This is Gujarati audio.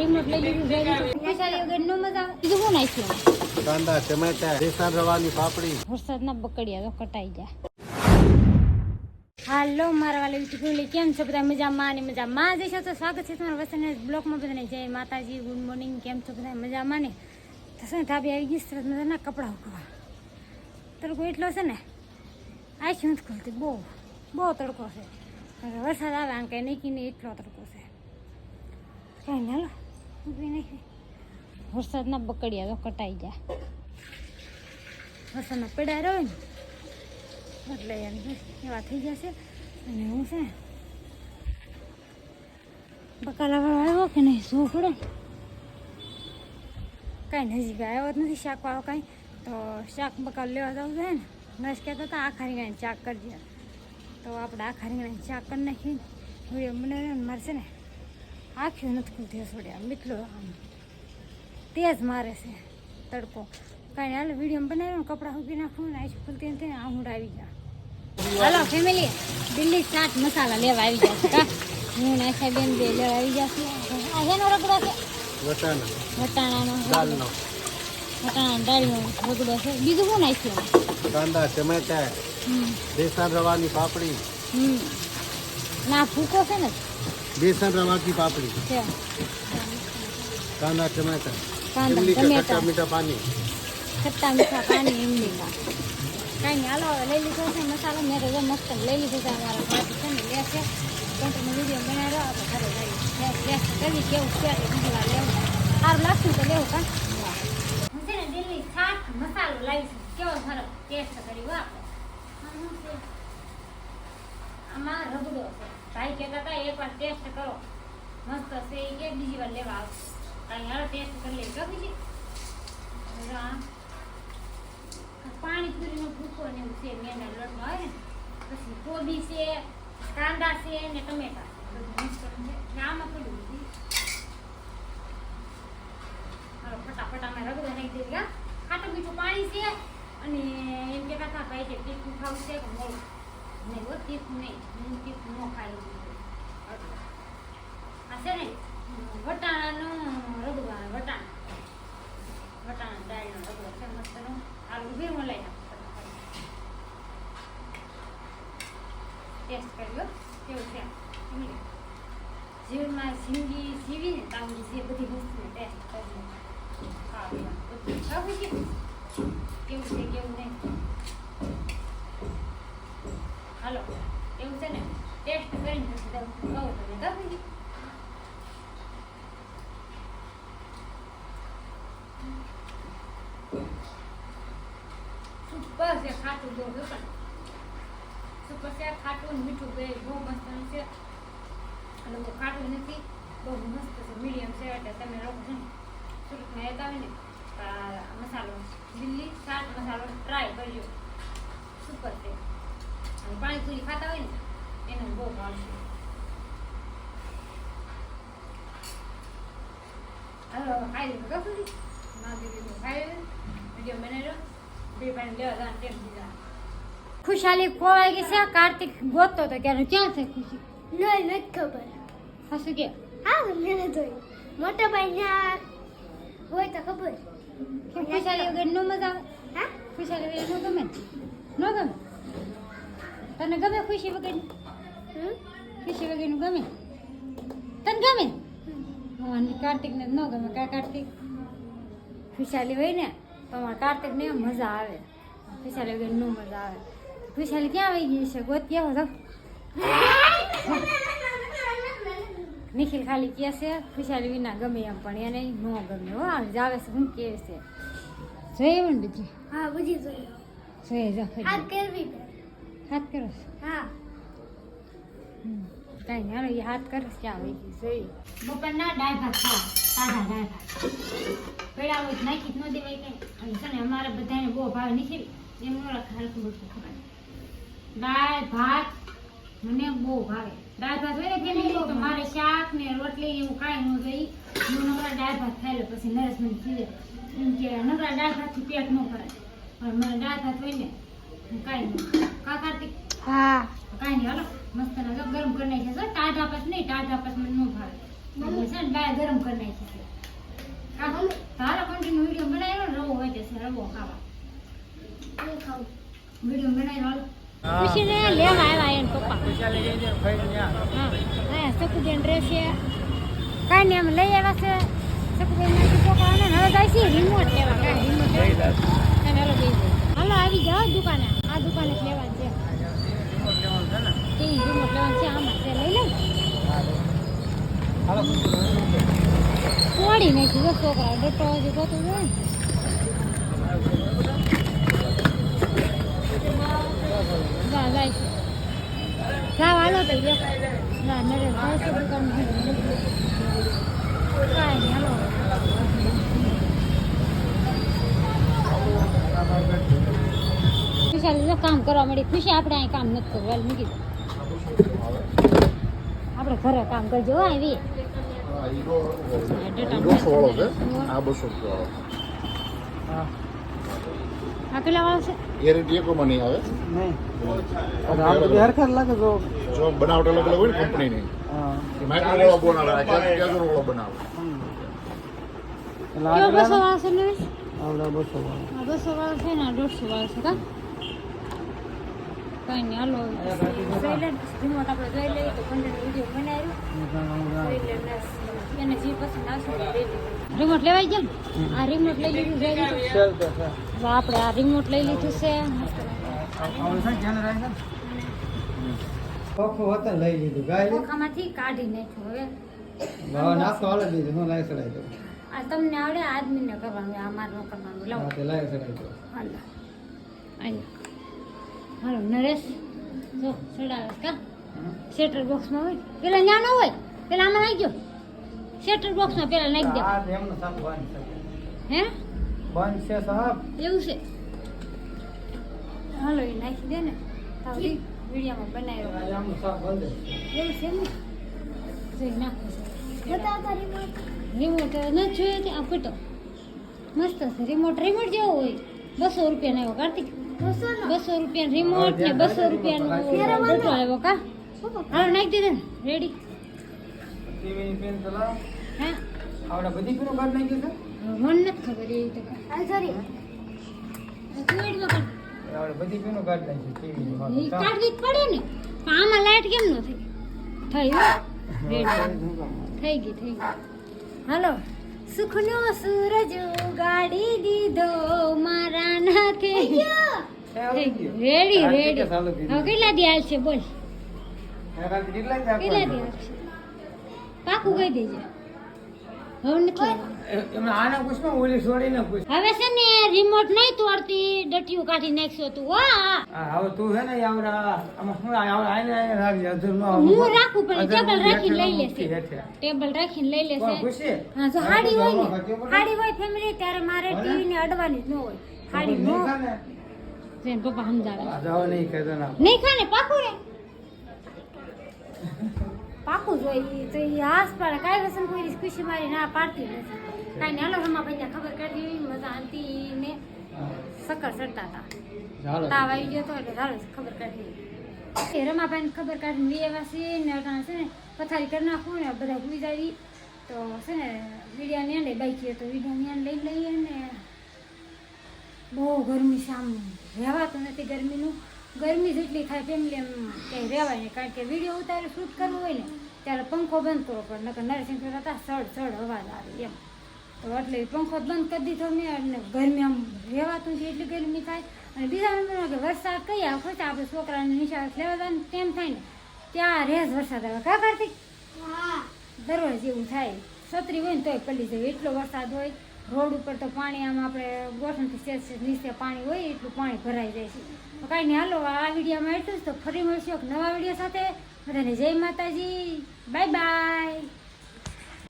રિમોટ લઈ લીધું ખુશાલી વગર નો મજા આવે. બીજું શું નાખ્યું? કાંદા ટમેટા બેસન રવાની પાપડી. વરસાદના બકડિયા તો કટાઈ જાય હાલો મારા વાલા યુટ્યુબ કેમ છો બધા? મજામાં ને મજામાં? જઈશો તો સ્વાગત છે તમારા વસન બ્લોકમાં બધાને. જય માતાજી ગુડ મોર્નિંગ. કેમ છો બધા? મજામાં ને? થશે ને ધાબી આવી ગઈ સરસ મજાના કપડાં ઉકવા તડકો એટલો છે ને આ શું નથી ખોલતી બહુ બહુ તડકો છે. વરસાદ આવે આમ કંઈ નહીં નહીં એટલો તડકો છે. કંઈ નહીં વરસાદના બકડિયા તો કટાઈ જાય. વરસાદના પડ્યા રહ્યો ને, એટલે એમ એવા થઈ જશે. અને હું છે બકાલાવાળો આવ્યો કે નહીં, શું પડે? કાંઈ નજીક આવ્યો જ નથી શાકવાળો કાંઈ. તો શાક બકાલ લેવા જવું છે ને નસ કહેતા હતા, આખા રીંગણાની ચાક કરજે. તો આપણે આખા રીંગણાની ચાક કરી નાખીને વીડિયો મારશે ને ને આખ્યું નથી છોડ્યા mitલો આમ. તેજ મારે છે તડકો. કાંઈ હાલ વીડિયો બનાવ્યો કપડાં મૂકી નાખું ને આઈસ ખુલતી નથી આહુડ આવી ગયા. હાલો ફેમિલી દિલ્હી ચાટ મસાલા લેવા આવી ગયા કા હું. ને આશા બેન બે લેવા આવી ગયા છે. આ હેનો રગડો છે? વટાણા. વટાણાનો દાલનો વટાણા દાળનો રગડો છે. બીજું શું નાખ્યું? કાંદા ટમેટા બેસન રવાની પાપડી. હમ. ના ફૂકો છે ને? કાંદા ટમેટા. કાંદા ઇમલી કે ટમેટા. ખટ્ટા મીઠા પાણી ખટ્ટા મીઠા પાણી ઇમલીમાં કાંઈ હાલો લઈ લીધો છે મસાલો. મેં તો મસ્ત લઈ લીધો છે અમારા ભાઈ છે ને લે છે. કંટ્રોલનો વીડિયો બનાવ્યો આપણે ઘરે જઈએ. ગેસ કરી કેવું છે? બીજી વાર લેવું. સારું લાગતું તો લેવું કાં હું છે ને દિલ્હી શાક મસાલો લાવી છું કેવો સરસ ટેસ્ટ કરી આપણે આમાં છે? રગડો છે. ભાઈ કહેતા હતા એકવાર ટેસ્ટ કરો. મસ્ત છે એ કે બીજી વાર લેવા આવશે કાંઈ હાલો ટેસ્ટ કરી લે તો બીજી. હવે પાણીપુરીનો ભૂકો ને એવું છે મેના લોટનો હોય ને, પછી કોબી છે, કાંદા છે ને ટમેટા. મિક્સ છે આમાં થોડું બધું. ફટાફટ આમાં રગડો નાખી હા. ખાટું મીઠું પાણી છે અને એમ કહેતા હતા, ભાઈ કે તીખું ખાવું છે કે મોડું. હો તીખું નહીં હું નો ન ખાઈ આ છે ને વટાણાનું રગવા વટાણ વટાણા દાળનો રગડો છે મસ્તનો આલુ મલાઈ લઈ ટેસ્ટ કર્યો કેવું છે એમની જીવનમાં જિંદગી જીવીને તાવડી જે બધી વસ્તુનો ટેસ્ટ કરી ખાવા બધું ખાવું. કેવું છે, કેવું નહીં? હાલો. એવું છે ને ટેસ્ટ કરીને પછી તમે ખાવું છે સુપર છે, ખાટું મીઠું બે, બહુ મસ્ત છે. અને બહુ ખાટું નથી, બહુ મસ્ત છે મીડિયમ છે, એટલે તમે લોકો છે ને સુરતમાં મસાલો, દિલ્હી ચાટ મસાલો ટ્રાય કરજો. સુપર છે. પાણીપુરી ખાતા હોય ને એને બહુ ભાવશે હાલો ખાઈ લીધું કશું ના દીધું ખાઈ લીધું વીડિયો બનાવ્યો બે પાણી લેવા જવાનું ટેમ દીધા ખુશાલી ખોવાઈ ગઈ છે કાર્તિક ગોતો તો ક્યારે ક્યાં છે ખુશી નહીં નથી ખબર હસુ કે હા મને જોઈ મોટા ભાઈ ના હોય તો ખબર ખુશાલી વગર નો મજા આવે હા ખુશાલી વગર નો ગમે નો ગમે તને ગમે ખુશી વગર ખુશી વગરનું ગમે? તને ગમે? અને કાર્તિક ને ન ગમે. કા કાર્તિક? ખુશાલી હોય ને તો અમારા કાર્તિક ને મજા આવે. ખુશાલી વગર નો મજા આવે. ખુશાલી ક્યાં આવી ગઈ છે? ગોત કેવો તો નિખિલ ખાલી કહે છે ખુશાલી વિના ગમે એમ પણ એને ન ગમે. હો જાવે છે હું કે છે. જોઈએ ને બીજી હા બુજી જોઈએ જોઈએ જા કરવી પડે. હાથ કરો હા. હમ. ના એ હાથ કરસ વહી ગઈ જોઈએ બપોરના દાળ ભાત ખાવ. સાદા ડાય ભાત. પેલા હોય નાખી ન દેવાય કે. અને છે ને અમારે બધાને બહુ ભાવે. નીકળી એમ ન રાખે હલકું હલકું ખવાય દાળ ભાત મને બહુ ભાવે. દાળ ભાત હોય ને ફેમિલી તો મારે શાક ને રોટલી એવું કાંઈ ન જોઈ હું નકરા દાળ ભાત ખાઈ લે પછી નરસ મને ખીલે એમ કે નકરા દાળ ભાતથી પેટ ન ભરાય. પણ મને દાળ ભાત હોય ને કાંઈ નહીં. કા હા. કાંઈ નહીં હાલો. મસ્ત ગરમ કરી નાખે છે. તાજા પસ નહીં તાજા પસ મને ન ભાવે. છે ને બાય ગરમ કરી નાખી છે. હા તારો કન્ટિન્યુ વીડિયો બનાવ્યો ને રવો હોય છે રવો ખાવા. વીડિયો બનાવ્યો ખુશીને લેવા આવ્યા એન પપ્પા. હા. ડ્રેસ છે કાંઈ નહીં અમે લઈ આવ્યા છે. સકુબેન છોકરાને હવે જાય છે રિમોટ લેવા. કાંઈ રિમોટ લેવા હાલો બે હાલો આવી જાઓ દુકાને આ દુકાને જ લેવાનું છે તે રિમોટ લેવાનું છે આમાં છે લઈ લે તોડી નાખ્યું જો છોકરા ડટો હજી ગોતું ને. જા તો લ્યો ના હાલો. ખુશાલી જો કામ કરવા મળી ખુશી આપણે અહીં કામ નથી કરવું મૂકી દો. આપણે ઘરે કામ કરજો હો આવી. આ બસો આ કેટલા વાળો છે? ગેરંટી એકોમાં નહીં. આવે હરખર લાગે તો જો બનાવટ અલગ અલગ હોય ને કંપનીની માઇક્રો વાળો બનાવે આ કેઝર વાળો બનાવે કેવો બસો વાળો? છે નરેશ આવડા બસો આ બસો વાળો છે ને આ દોઢસો વાળો છે કા? કઈ નહીં. હાલો. રિમોટ આપણે જોઈ લઈએ તો પંદર વીડિયો બનાવ્યું. એને જે પસંદ આવશે. રિમોટ લેવાઈ ગયો આ રિમોટ લઈ લીધું જોઈ લીધું આપણે આ રિમોટ લઈ લીધું છે. પપ્પો હતા લઈ લીધું. ગાય ખોખામાંથી કાઢી નાખ્યું હવે. નાસ્તો હાલે દીધું હું લાઈ ચડાઈ દઉં. આ તમને આવડે આદમીને કરવાનું આ મારે કરવાનું. લાવો. લાઈ ચડાઈ દઉં. હાલો. આયો હાલો નરેશ જો ચડાવે કા? સેટર બોક્સમાં હોય. પેલા ન્યા ન હોય પેલા આમાં નાખી દો. સેટર બોક્સમાં પેલા નાખી દો. હે? બંધ છે સાહેબ. એવું છે. હાલો એ નાખી દે ને. તાવડી વિડીયોમાં બનાવ્યો. એવું છે ને? જોઈ નાખો. રિમોટ રિમોટ જોઈએ તે આ ફૂટો. મસ્ત છે. રિમોટ રિમોટ જેવો હોય. બસો રૂપિયાનો એવો કાર્તિક. બસો રૂપિયા રિમોટ ને બસો રૂપિયાનો ડટો આવ્યો કા? હા નાખી દીધે રેડી ચલાવ બધી પેનો કાઢ નાખી છે મને નથી ખબર એ તો આ સોરી કુવેટમાં આવડે બધી પેનો કાઢ નાખી ટીવીની કાઢવી પડે ને. આમાં લાઈટ કેમ ન થઈ? થઈ હો રેડી થઈ ગઈ થઈ ગઈ. હાલો. સુખનો સૂરજ ઉગાડી દીધો મારા નાખે. રેડી રેડી હવે કેટલા દી હાલશે બોલ. કેટલા દી હાલશે પાકું કહી દેજે. હવે છે ને રિમોટ નહીં તોડતી ડટિયું કાઢી નાખશો તું હા. હા હવે તું છે ને આવડા હું રાખું પણ ટેબલ રાખીને લઈ લેશે. ટેબલ રાખીને લઈ લેશે. હા જો હાડી હોય ને હાડી હોય ફેમિલી ત્યારે મારે ટીવી ને અડવાની જ ન હોય. હાડી નો જેને પપ્પા સમજાવે. જાવ નહીં કહેતો ના. નહીં ખાને પાકું રે. પાકું જોઈ તો એ હાસ પાડે કાંઈ વસન કોઈ ખુશી મારી ના પાડતી નથી. કાંઈ ને હાલો રમા ભાઈ ખબર કાઢી મજા આંતી ને સકર ચડતા હતા તાવ આવી ગયો તો એટલે ધારો ખબર કાઢી એ રમાભાઈને ખબર કાઢીને બે વાસી ને અટાણે છે ને પથારી કરી નાખું ને બધા ભૂઈ જાવી. તો છે ને વીડિયાની અંડે બાઈકી તો વીડિયાની ને લઈ લઈએ ને. બહુ ગરમી શામ આમ. રહેવાતું નથી ગરમીનું. ગરમી જેટલી થાય ફેમિલી એમ ક્યાંય રહેવાય નહીં. કારણ કે વીડિયો ઉતારે શૂટ કરવું હોય ને ત્યારે પંખો બંધ કરવો પડે. નકર નરસિંહ હતા સડ સડ અવાજ આવે એમ. તો એટલે પંખો બંધ કરી દીધો મેં અને ગરમી આમ રહેવાતું છે એટલી ગરમી થાય. અને બીજા નંબરમાં કે વરસાદ કઈ આવે? ખોટા આપણે છોકરાને નિશાળ લેવા જાય ને તેમ થાય ને. ત્યાં રેસ વરસાદ આવે. કા કાર્તિક હા. દરરોજ જેવું થાય. છત્રી હોય ને તોય પડી જાય. એટલો વરસાદ હોય. રોડ ઉપર તો પાણી આમ આપણે ગોઠણથી સેજ નીચે પાણી હોય, એટલું પાણી ભરાઈ જાય છે. તો કાંઈ નહીં, હાલો, આ વિડીયોમાં એટલું જ તો ફરી મળશું એક નવા વીડિયો સાથે. બધાને જય માતાજી. Bye bye.